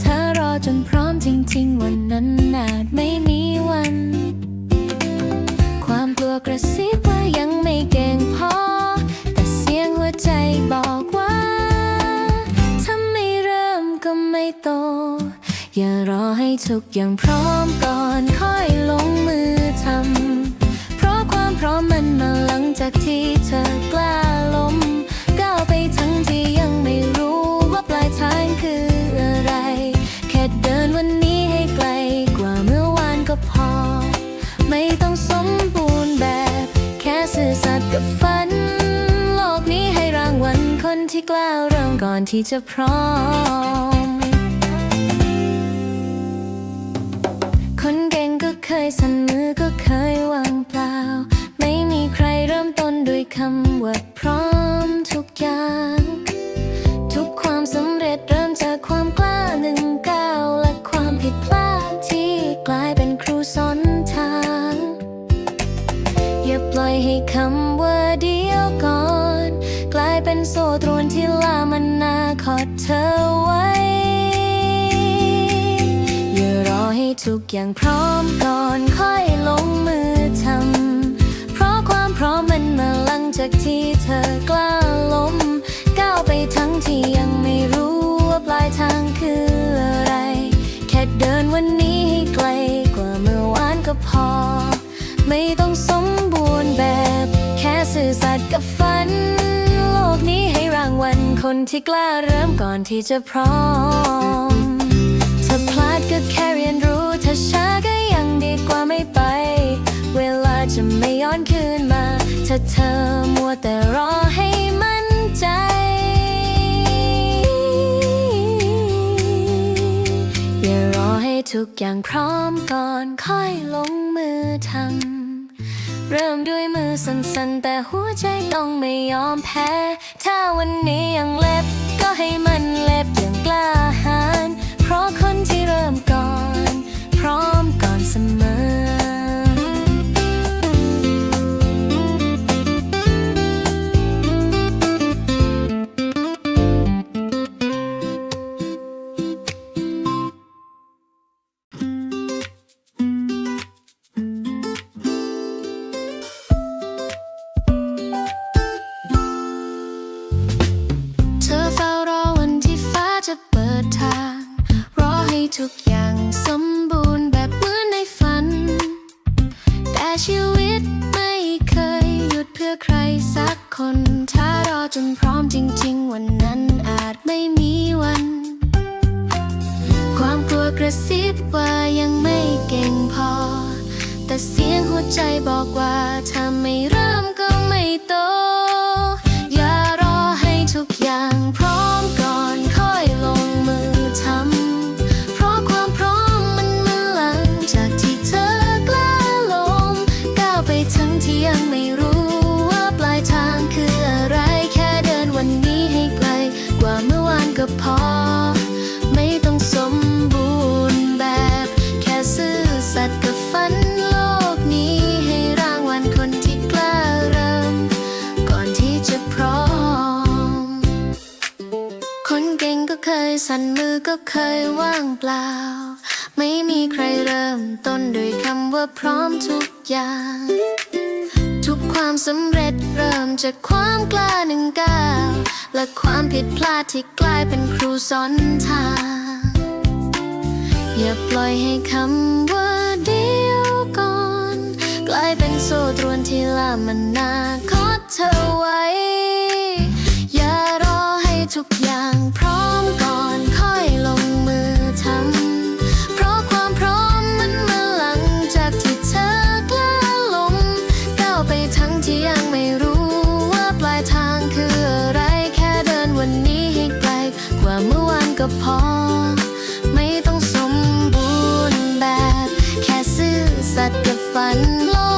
เธอรอจนพร้อมจริง ๆ วันนั้นอาจไม่มีวัน ความกลัวกระซิบว่ายังไม่เก่งพอ แต่เสียงหัวใจบอกว่า ถ้าไม่เริ่มก็ไม่โต อย่ารอให้ทุกอย่างพร้อมก่อนค่อยลง อนที่จะพร้อม คนเก่งก็เคยสั่นมือก็เคยวางเปล่า ไม่มีใครเริ่มต้นด้วยคำว่าพร้อมทุกอย่าง ทุกความสำเร็จเริ่มจากความกล้าหนึ่งก้าวและความผิดพลาดที่กลายเป็นครูสอนทาง อย่าปล่อยให้คำว่าเดียวก่อนายเป็นโซ่ตรวนที่ล่ามันนาคอดเธอไว้ อย่ารอให้ทุกอย่างพร้อมก่อนค่อยลงมือทำ เพราะความพร้อมมันมาหลังจากที่เธอกล้าล้ม ก้าวไปทั้งที่ยังไม่รู้ว่าปลายทางคืออะไร แค่เดินวันนี้ให้ไกลกว่าเมื่อวานก็พอ ไม่ต้องสมบูรณ์แบบ แค่สื่อสัตย์กับฝัน คนที่กล้าเริ่มก่อนที่จะพร้อม ถ้าพลาดก็แค่เรียนรู้ ถ้าช้าก็ยังดีกว่าไม่ไป เวลาจะไม่ย้อนคืนมา ถ้าเธอมัวแต่รอให้มั่นใจ อย่ารอให้ทุกอย่างพร้อมก่อนค่อยลงมือทำ เริ่มด้วยมือสั่นๆ แต่หัวใจต้องไม่ยอมแพ้ ถ้าวันนี้ยังเล็บก็ให้มันเล็บอย่าง ระซิบว่ายังไม่เก่งพอ แต่เสียงหัวใจบอกว่าถ้าไม่ร เก่งก็เคยสั่นมือก็เคยว่างเปล่า ไม่มีใครเริ่มต้นด้วยคำว่าพร้อมทุกอย่าง ทุกความสำเร็จเริ่มจากความกล้าหนึ่งก้าวและความผิดพลาดที่กลายเป็นครูสอนทาง อย่าปล่อยให้คำว่าเดียวก่อน กลายเป็นโซ่ตรวนที่ล่ามันนาคตเธอไว้ ว่าเมื่อวานก็พอ ไม่ต้องสมบูรณ์แบบ แค่ซื่อสัตย์กับฝันโลก